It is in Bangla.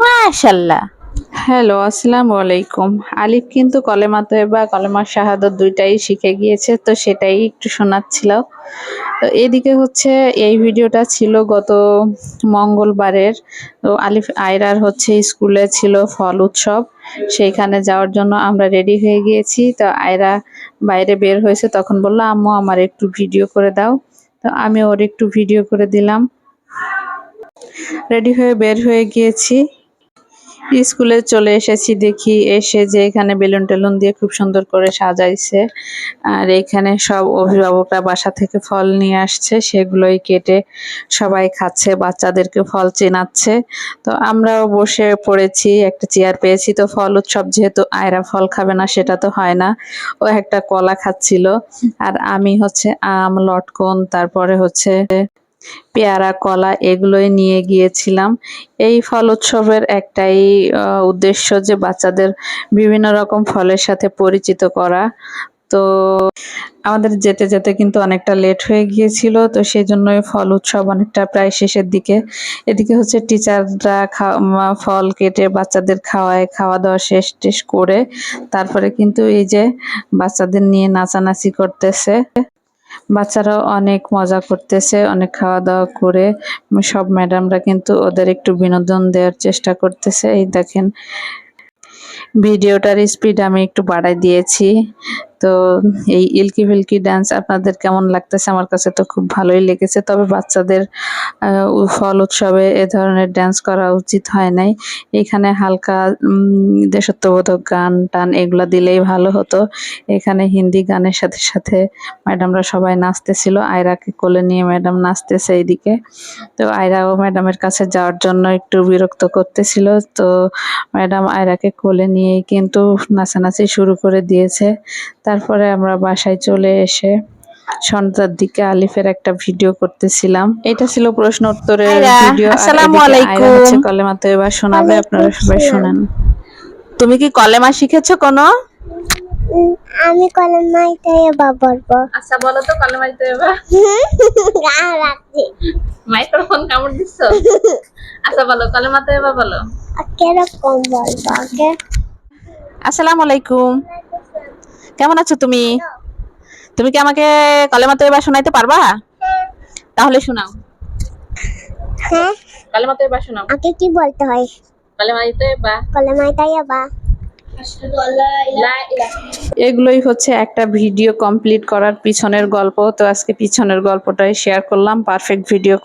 মাশাল্লাহ হ্যালো আসসালামু আলাইকুম। আলিফ কিন্তু কলেমা তৈবা কলেমা শাহাদত দুইটাই শিখে গিয়েছে তো সেটাই একটু শোনাচ্ছিল। তো এদিকে হচ্ছে এই ভিডিওটা ছিল গত মঙ্গলবারের। তো আলিফ আয়রার হচ্ছে স্কুলে ছিল ফল উৎসব সেইখানে যাওয়ার জন্য আমরা রেডি হয়ে গিয়েছি। তো আয়রা বাইরে বের হয়েছে তখন বলল আম্মু আমার একটু ভিডিও করে দাও। তো আমি ওর একটু ভিডিও করে দিলাম। রেডি হয়ে বের হয়ে গিয়েছি। স্কুলে চলে এসেছি দেখি, এসে যে এখানে বেলুন টেলুন দিয়ে খুব সুন্দর করে সাজাইছে। আর এখানে সব অভিভাবকরা বাসা থেকে ফল নিয়ে আসছে, সেগুলোই কেটে সবাই খাচ্ছে, বাচ্চাদেরকে ফল চেনাচ্ছে। তো আমরাও বসে পড়েছি, একটা চেয়ার পেয়েছি। তো ফল উৎসব যেহেতু আয়রা ফল খাবে না, সেটা তো হয় না। ও একটা কলা খাচ্ছিল। আর আমি হচ্ছে আম, লটকন, তারপরে হচ্ছে পেয়ারা, কলা এগুলোই নিয়ে গিয়েছিলাম। এই ফল উৎসবের একটাই উদ্দেশ্য যে বাচ্চাদের বিভিন্ন রকম ফলের সাথে পরিচিত করা। তো আমাদের যেতে যেতে কিন্তু অনেকটা লেট হয়ে গিয়েছিল, তো সেই জন্যই ফল উৎসব অনেকটা প্রায় শেষের দিকে। এদিকে হচ্ছে টিচাররা ফল কেটে বাচ্চাদের খাওয়ায় খাওয়া দাওয়া শেষ টেস করে তারপরে কিন্তু এই যে বাচ্চাদের নিয়ে নাচানাচি করতেছে। বাচ্চারাও অনেক মজা করতেছে, অনেক খাওয়া দাওয়া করে। সব ম্যাডামরা কিন্তু ওদের একটু বিনোদন দেওয়ার চেষ্টা করতেছে। এই দেখেন, ভিডিওটার স্পিড আমি একটু বাড়াই দিয়েছি। তো এই ইলকি ফিলকি ডান্স আপনাদের কেমন লাগতেছে? আমার কাছে তো খুব ভালোই লেগেছে। তবে বাচ্চাদের ফল উৎসবে এ ধরনের ডান্স করা উচিত হয় নাই। এখানে হালকা দেশাত্মবোধক গান টান এগুলা দিলেই ভালো হতো। এখানে হিন্দি গানের সাথে সাথে ম্যাডামরা সবাই নাচতেছিল। আয়রাকে কোলে নিয়ে ম্যাডাম নাচতেছে এইদিকে। তো আয়রাও ম্যাডামের কাছে যাওয়ার জন্য একটু বিরক্ত করতেছিল। তো ম্যাডাম আয়রাকে কোলে নিয়েই কিন্তু নাচানাচি শুরু করে দিয়েছে। তারপরে আমরা বাসায় চলে এসে সন্ধ্যার দিকে আলিফের একটা ভিডিও করতেছিলাম। এটা ছিল প্রশ্ন উত্তরের ভিডিও। আসসালামু আলাইকুম। কলেমা তো এবার শোনাবে আপনারা সবাই শুনেন। তুমি কি কলেমা শিখেছো কোনো? আমি কলমাই তাই বলব। আচ্ছা বলো তো কলেমা তো এবার। গান রাখছি। মাইক্রোফোন কামড় দিচ্ছ? আচ্ছা বলো কলেমা তো এবার বলো। কীরকম বলব ওকে। আসসালামু আলাইকুম। কেমন আছো তুমি? তুমি কি আমাকে কলেমা তো এবার শোনাইতে পারবা? তাহলে শোনাও। হ্যাঁ? কলেমা তো এবার শোনাও। আগে কি বলতে হয়? কলেমা তো এবার কলমাই তাই বা এগুলোই হচ্ছে একটা ভিডিও কমপ্লিট করার পিছনের গল্প। তো আজকে পিছনের গল্পটাই শেয়ার করলাম। Perfect video